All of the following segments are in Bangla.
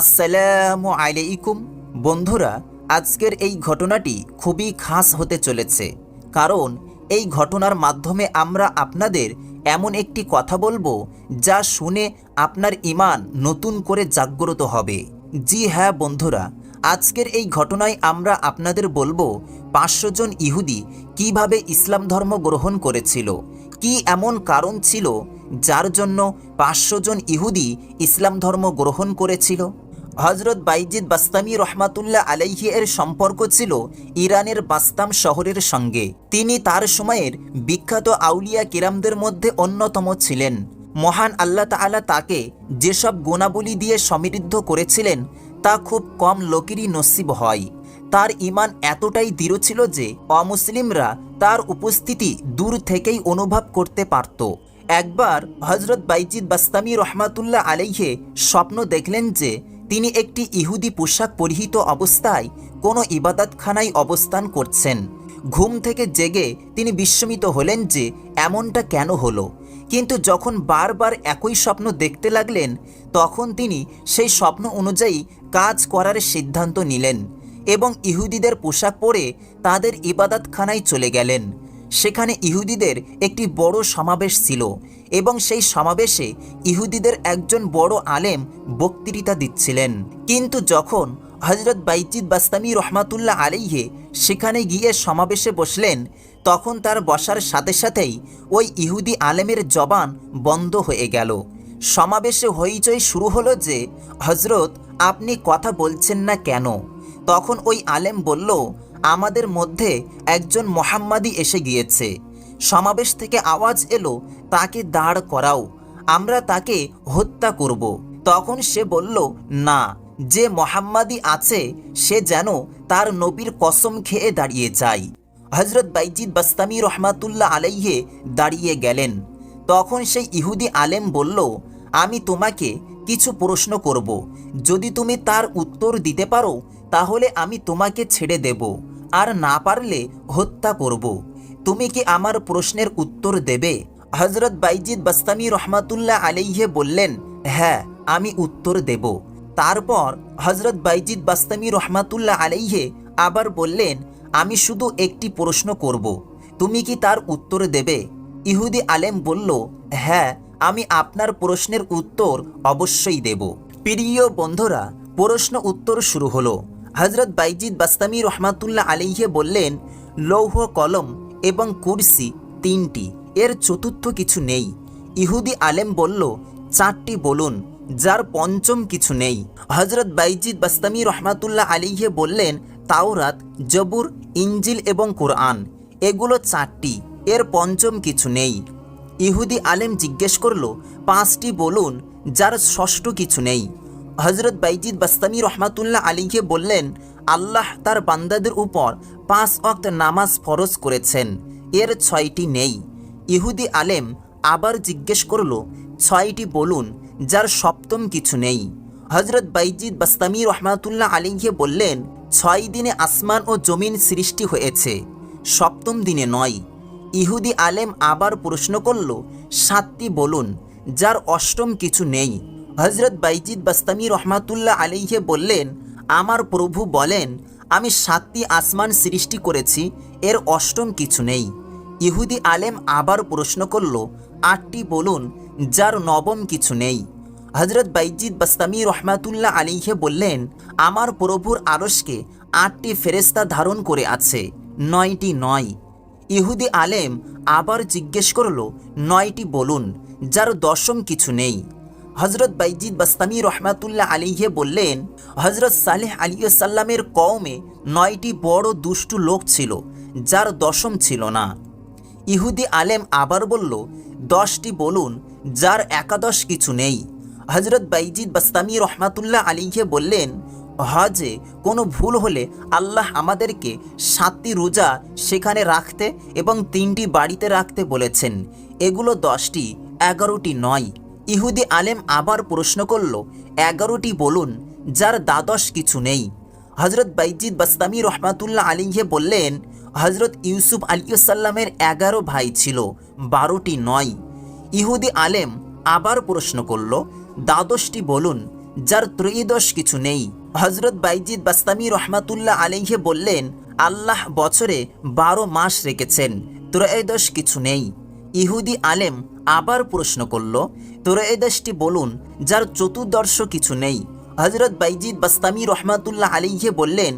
আসসালামু আলাইকুম। বন্ধুরা, আজকের এই ঘটনাটি খুবই খাস হতে চলেছে, কারণ এই ঘটনার মাধ্যমে আমরা আপনাদের এমন একটি কথা বলব যা শুনে আপনার ইমান নতুন করে জাগ্রত হবে। জি হ্যাঁ বন্ধুরা, আজকের এই ঘটনায় আমরা আপনাদের বলব পাঁচশো জন ইহুদি কীভাবে ইসলাম ধর্ম গ্রহণ করেছিল, কি এমন কারণ ছিল যার জন্য পাঁচশো জন ইহুদি ইসলাম ধর্ম গ্রহণ করেছিল। হজরত বাইজিদ বাস্তামি রহমাতুল্লাহ আলাইহি এর সম্পর্ক ছিল ইরানের বাস্তাম শহরের সঙ্গে। তিনি তার সময়ের বিখ্যাত আউলিয়া কিরামদের মধ্যে অন্যতম ছিলেন। মহান আল্লাহ তাআলা তাকে যেসব গুণাবলী দিয়ে সমৃদ্ধ করেছিলেন, তা খুব কম লোকেরই নসিব হয়। তার ইমান এতটাই দৃঢ় ছিল যে অমুসলিমরা তার উপস্থিতি দূর থেকেই অনুভব করতে পারত। একবার হজরত বাইজিদ বাস্তামি রহমাতুল্লাহ আলাইহে স্বপ্ন দেখলেন যে তিনি একটি ইহুদি পোশাক পরিহিত অবস্থায় কোনো ইবাদতখানায় অবস্থান করছেন। ঘুম থেকে জেগে তিনি বিস্মিত হলেন যে, এমনটা কেন হলো? কিন্তু যখন বারবার একই স্বপ্ন দেখতে লাগলেন, তখন তিনি সেই স্বপ্ন অনুযায়ী কাজ করার সিদ্ধান্ত নিলেন এবং ইহুদিদের পোশাক পরে তাদের ইবাদতখানায় চলে গেলেন। সেখানে ইহুদিদের একটি বড় সমাবেশ ছিল এবং সেই সমাবেশে ইহুদিদের একজন বড় আলেম বক্তৃতা দিচ্ছিলেন। কিন্তু যখন হজরত বাইজিদ বাস্তামি রহমাতুল্লাহ আলাইহে সেখানে গিয়ে সমাবেশে বসলেন, তখন তার বসার সাথে সাথেই ওই ইহুদি আলেমের জবান বন্ধ হয়ে গেল। সমাবেশে হইচই শুরু হলো যে হজরত আপনি কথা বলছেন না কেন? তখন ওই আলেম বলল আমাদের মধ্যে একজন মোহাম্মাদি এসে গিয়েছে। সমাবেশ থেকে আওয়াজ এলো, তাকে দাঁড় করাও, আমরা তাকে হত্যা করব। তখন সে বলল, না, যে মোহাম্মাদি আছে, সে যেন তার নবীর কসম খেয়ে দাঁড়িয়ে যায়। হজরত বাইজিদ বাস্তামি রহমাতুল্লাহ আলাইহে দাঁড়িয়ে গেলেন। তখন সেই ইহুদি আলেম বলল, আমি তোমাকে কিছু প্রশ্ন করব। যদি তুমি তার উত্তর দিতে পারো, তাহলে আমি তোমাকে ছেড়ে দেব। আর না পারলে হত্যা করব। তুমি কি আমার প্রশ্নের উত্তর দেবে? হজরত বাইজিদ বাস্তামি রহমাতুল্লাহ আলাইহে বললেন হ্যাঁ আমি উত্তর দেব। তারপর হজরত বাইজিদ বাস্তামি রহমাতুল্লাহ আলাইহে আবার বললেন, আমি শুধু একটি প্রশ্ন করব। তুমি কি তার উত্তর দেবে? ইহুদি আলেম বলল হ্যাঁ আমি আপনার প্রশ্নের উত্তর অবশ্যই দেব। প্রিয় বন্ধুরা, প্রশ্ন উত্তর শুরু হলো। হজরত বাইজিদ বাস্তামি রহমাতুল্লাহ আলিহে বললেন, লৌহ, কলম এবং কুরসি তিনটি, এর চতুর্থ কিছু নেই। ইহুদি আলেম বলল, চারটি বলুন, যার পঞ্চম কিছু নেই। হজরত বাইজিদ বাস্তামি রহমাতুল্লাহ আলিহে বললেন, তাওরাত, জবুর ইঞ্জিল এবং কোরআন, এগুলো চারটি, এর পঞ্চম কিছু নেই। ইহুদি আলেম জিজ্ঞেস করল, পাঁচটি বলুন, যার ষষ্ঠ কিছু নেই? হজরত বাইজিদ বাস্তামি রহমাতুল্লাহ আলীকে বললেন, আল্লাহ তার বান্দাদের উপর পাঁচ অক্ত নামাজ ফরজ করেছেন, এর ছয়টি নেই। ইহুদি আলেম আবার জিজ্ঞেস করল, ছয়টি বলুন, যার সপ্তম কিছু নেই। হজরত বাইজিদ বাস্তামি রহমাতুল্লাহ আলীকে বললেন, ছয় দিনে আসমান ও জমিন সৃষ্টি হয়েছে, সপ্তম দিনে নয়। ইহুদি আলেম আবার প্রশ্ন করল, সাতটি বলুন, যার অষ্টম কিছু নেই। হজরত বাইজিদ বাস্তামি রহমাতুল্লাহ আলিহে বললেন, আমার প্রভু বলেন, আমি সাতটি আসমান সৃষ্টি করেছি, এর অষ্টম কিছু নেই। ইহুদি আলেম আবার প্রশ্ন করল, আটটি বলুন, যার নবম কিছু নেই? হজরত বাইজিদ বাস্তামি রহমাতুল্লাহ আলিহে বললেন, আমার প্রভুর আরসকে আটটি ফেরেস্তা ধারণ করে আছে, নয়টি নয়। ইহুদি আলেম আবার জিজ্ঞেস করল, নয়টি বলুন, যার দশম কিছু নেই? হজরত বাইজিদ বাস্তামি রহমাতুল্লাহ আলিহে বললেন হজরত সালেহ আলিয়াল্লামের কওমে নয়টি বড় দুষ্টু লোক ছিল, যার দশম ছিল না। ইহুদি আলেম আবার বলল, দশটি বলুন, যার একাদশ কিছু নেই। হজরত বাইজিদ বাস্তামি রহমাতুল্লাহ আলিহে বললেন, হজে কোনো ভুল হলে আল্লাহ আমাদেরকে সাতটি রোজা সেখানে রাখতে এবং তিনটি বাড়িতে রাখতে বলেছেন। এগুলো দশটি, এগারোটি নয়। ইহুদি আলেম আবার প্রশ্ন করল, এগারোটি বলুন, যার দ্বাদশ কিছু নেই? হজরত বাইজিদ বাস্তামি রহমাতুল্লাহ আলিহে বললেন হজরত ইউসুফ আলিয়াল্লামের এগারো ভাই ছিল, বারোটি নয়। ইহুদি আলেম আবার প্রশ্ন করল, দ্বাদশটি বলুন, যার ত্রয়োদশ কিছু নেই? হজরত বাইজিদ বাস্তামি রহমাতুল্লাহ আলাইহে বললেন, আল্লাহ বছরে বারো মাস রেখেছেন, ত্রয়োদশ কিছু নেই। ইহুদি আলেম আবার প্রশ্ন করল ত্রয়োদশটি বলুন, যার চতুর্দর্শ কিছু নেই। হজরত বাইজিদ বাস্তামি রহমাতুল্লাহ আলিহে বললেন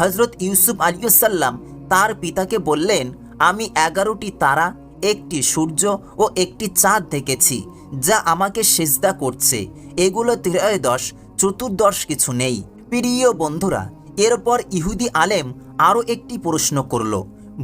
হজরত ইউসুফ আলিয়াল্লাম তার পিতাকে বললেন, আমি এগারোটি তারা, একটি সূর্য ও একটি চাঁদ দেখেছি, যা আমাকে সেজদা করছে। এগুলো ত্রয়োদশ, চতুর্দশ কিছু নেই। প্রিয় বন্ধুরা, এরপর ইহুদি আলেম আরও একটি প্রশ্ন করল,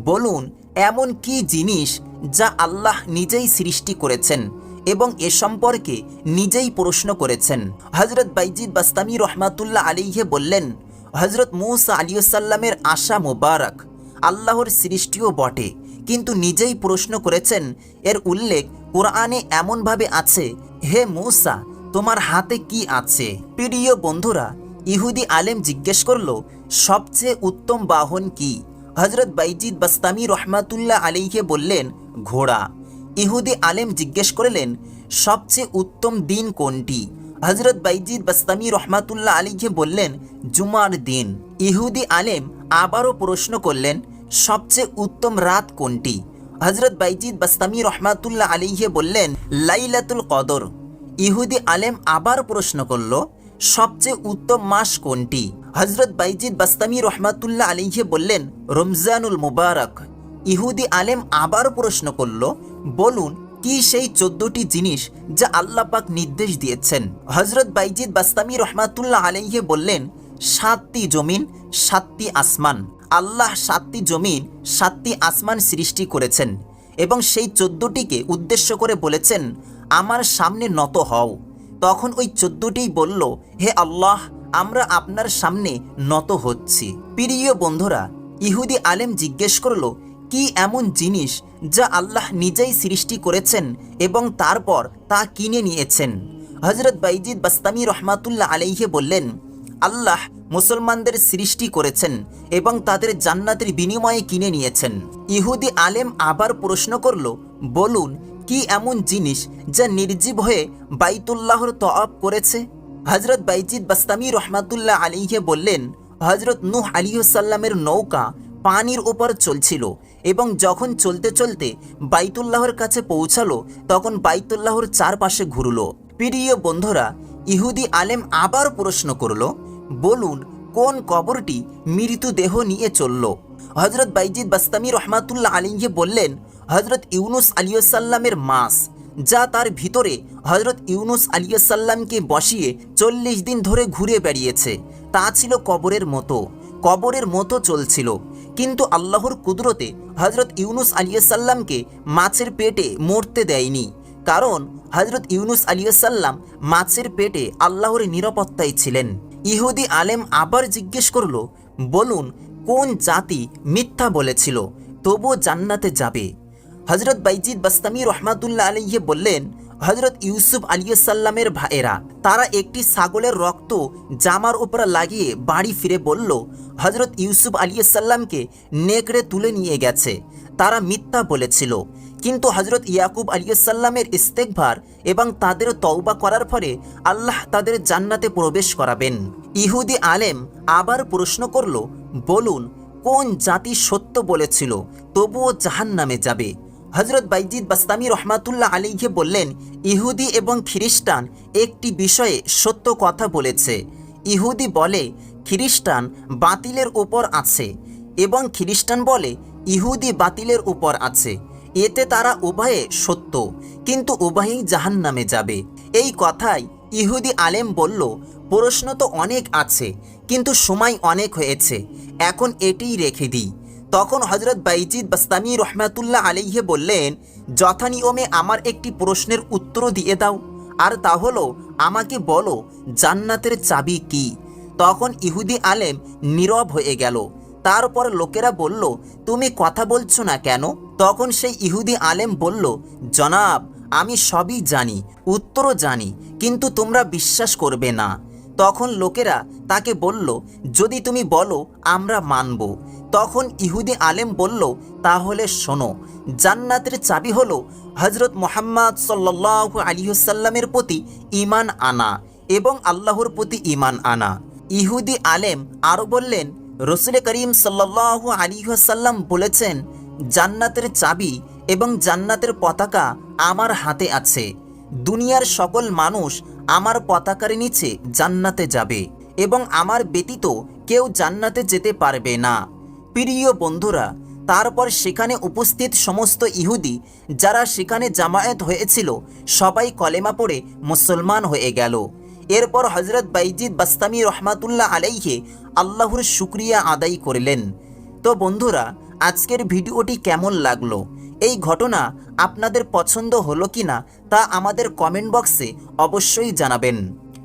বলুন, এমন কি জিনিস যা আল্লাহ নিজেই সৃষ্টি করেছেন এবং এ সম্পর্কে নিজেই প্রশ্ন করেছেন। হজরত বাইজিদ বাস্তামি রহমাতুল্লাহ আলিহে বললেন হজরত মৌসা আলিয়াল্লামের আশা মোবারক, আল্লাহর সৃষ্টিও বটে। কিন্তু নিজেই প্রশ্ন করেছেন, এর উল্লেখ কোরআনে এমনভাবে আছে, হে মৌসা, তোমার হাতে কি আছে? প্রিয় বন্ধুরা, ইহুদি আলেম জিজ্ঞেস করল, সবচেয়ে উত্তম বাহন কি? হজরত বাইজিদ বাস্তামি রহমাতুল্লাহ আলীকে বললেন, ঘোড়া। ইহুদি আলেম জিজ্ঞেস করলেন, সবচেয়ে উত্তম দিন কোনটি? হজরত বাইজিদ বাস্তামি রহমাতুল্লাহ আলীকে বললেন, জুমার দিন। ইহুদি আলেম আবারও প্রশ্ন করলেন, সবচেয়ে উত্তম রাত কোনটি? হজরত বাইজিদ বাস্তামি রহমাতুল্লাহ আলীকে বললেন, লাইলাতুল কদর। ইহুদি আলেম আবার প্রশ্ন করল, সবচেয়ে উত্তম মাস কোনটি? হজরত বাইজিদ বাস্তামি রহমাতুল্লাহ আলীকে বললেন, রমজানুল মুবারক। ইহুদি আলেম আবার প্রশ্ন করল, বলুন, কি সেই চোদ্দটি জিনিস যা আল্লাহ পাক নির্দেশ দিয়েছেন? হজরত বাইজিদ বাস্তামি রহমাতুল্লাহ আলাইহে বললেন, সাতটি জমিন, সাতটি আসমান। আল্লাহ সাতটি জমিন, সাতটি আসমান সৃষ্টি করেছেন এবং সেই চোদ্দটিকে উদ্দেশ্য করে বলেছেন, আমার সামনে নত হও। তখন ওই চোদ্দটিই বলল, হে আল্লাহ আমরা আপনার সামনে নত হচ্ছি। প্রিয় বন্ধুরা, ইহুদি আলেম জিজ্ঞেস করল, কি এমন জিনিস যা আল্লাহ নিজেই সৃষ্টি করেছেন এবং তারপর তা কিনে নিয়েছেন? হজরত বাইজিদ বাস্তামি রহমাতুল্লাহ আলাইহে বললেন, আল্লাহ মুসলমানদের সৃষ্টি করেছেন এবং তাদের জান্নাতের বিনিময়ে কিনে নিয়েছেন। ইহুদি আলেম আবার প্রশ্ন করল, বলুন, কি এমন জিনিস যা নির্জীব হয়ে বাইতুল্লাহর তআব করেছে? হজরত বাইজিদ বাস্তামি রহমাতুল্লাহ আলীহে বললেন হজরত নূহ আলিহসাল্লামের নৌকা পানির ওপর চলছিল এবং যখন চলতে চলতে বাইতুল্লাহর কাছে পৌঁছালো, তখন বাইতুল্লাহর চারপাশে ঘুরল। প্রিয় বন্ধুরা, ইহুদি আলেম আবার প্রশ্ন করল, বলুন, কোন কবরটি মৃতদেহ নিয়ে চলল? হজরত বাইজিদ বাস্তামি রহমাতুল্লাহ আলিহে বললেন হজরত ইউনুস আলিয়াল্লামের মাস যা তার ভিতরে হজরত ইউনুস আলিয়াল্লামকে বসিয়ে চল্লিশ দিন ধরে ঘুরে বেড়িয়েছে। তা ছিল কবরের মতো। কবরের মতো চলছিল। কিন্তু আল্লাহর কুদরতে হজরত ইউনুস আলিয়াল্লামকে মাছের পেটে মরতে দেয়নি। কারণ হজরত ইউনুস আলিয়াল্লাম মাছের পেটে আল্লাহর নিরাপত্তায় ছিলেন। ইহুদি আলেম আবার জিজ্ঞেস করল, বলুন, কোন জাতি মিথ্যা বলেছিল? তবুও জান্নাতে যাবে। হজরত বাইজিদ বাস্তামি রহমাতুল্লাহ আলিহে বললেন হজরত ইউসুফ আলিয়াল্লামের ভাইয়েরা, তারা একটি ছাগলের রক্ত জামার উপর লাগিয়ে বাড়ি ফিরে বলল হজরত ইউসুফ আলিয়াল্লামকে নেকড়ে তুলে নিয়ে গেছে। তারা মিথ্যা বলেছিল। কিন্তু হজরত ইয়াকুব আলিয়াল্লামের ইস্তেকভার এবং তাদের তওবা করার ফলে আল্লাহ তাদের জান্নাতে প্রবেশ করাবেন। ইহুদি আলেম আবার প্রশ্ন করল, বলুন, কোন জাতি সত্য বলেছিল, তবুও জাহান নামে যাবে? হজরত বাইজিদ বাস্তামি রহমাতুল্লাহ আলীকে বললেন, ইহুদি এবং খ্রিস্টান একটি বিষয়ে সত্য কথা বলেছে। ইহুদি বলে, খ্রিস্টান বাতিলের উপর আছে এবং খ্রিস্টান বলে, ইহুদি বাতিলের উপর আছে। এতে তারা উভয়ে সত্য, কিন্তু উভয়েই জাহান নামে যাবে। এই কথাই ইহুদি আলেম বলল, প্রশ্ন তো অনেক আছে, কিন্তু সময় অনেক হয়েছে। এখন এটিই রেখে দিই। তখন হজরত বাইজিদ বাস্তামি রহমাতুল্লাহ আলিহে বললেন যথানিয়মে আমার একটি প্রশ্নের উত্তর দিয়ে দাও, আর তা হলো, আমাকে বলো, জান্নাতের চাবি কি? তখন ইহুদি আলেম নীরব হয়ে গেল। তারপর লোকেরা বলল, তুমি কথা বলছো না কেন? তখন সেই ইহুদি আলেম বলল, জনাব, আমি সবই জানি, উত্তরও জানি, কিন্তু তোমরা বিশ্বাস করবে না। তখন লোকেরা তাকে বলল, যদি তুমি বলো, আমরা মানব। তখন ইহুদি আলেম বলল, তাহলে শোনো, জান্নাতের চাবি হলো হজরত মোহাম্মদ সাল্লাহ আলিহসাল্লামের প্রতি ইমান আনা এবং আল্লাহর প্রতি ইমান আনা। ইহুদি আলেম আরও বললেন, রসুল করিম সাল্লাহ আলিহাসাল্লাম বলেছেন, জান্নাতের চাবি এবং জান্নাতের পতাকা আমার হাতে আছে। দুনিয়ার সকল মানুষ আমার পতাকার নিচে জান্নাতে যাবে এবং আমার ব্যতীত কেউ জান্নাতে যেতে পারবে না। প্রিয় বন্ধুরা, তারপর সেখানে উপস্থিত সমস্ত ইহুদি যারা সেখানে জামায়াত হয়েছিল, সবাই কলেমা পড়ে মুসলমান হয়ে গেল। এরপর হজরত বাইজিদ বাস্তামি রহমাতুল্লাহ আলাইহে আল্লাহর শুক্রিয়া আদায় করলেন। তো বন্ধুরা, আজকের ভিডিওটি কেমন লাগল? এই ঘটনা আপনাদের পছন্দ হলো কি না তা আমাদের কমেন্ট বক্সে অবশ্যই জানাবেন।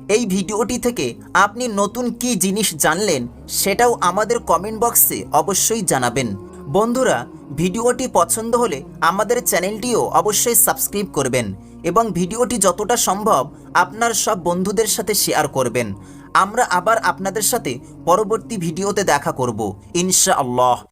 এই ভিডিওটি থেকে আপনি নতুন কি জিনিস জানলেন সেটাও আমাদের কমেন্ট বক্সে অবশ্যই জানাবেন। বন্ধুরা, ভিডিওটি পছন্দ হলে আমাদের চ্যানেলটিও অবশ্যই সাবস্ক্রাইব করবেন এবং ভিডিওটি যতটা সম্ভব আপনার সব বন্ধুদের সাথে শেয়ার করবেন। আমরা আবার আপনাদের সাথে পরবর্তী ভিডিওতে দেখা করব। ইনশাআল্লাহ।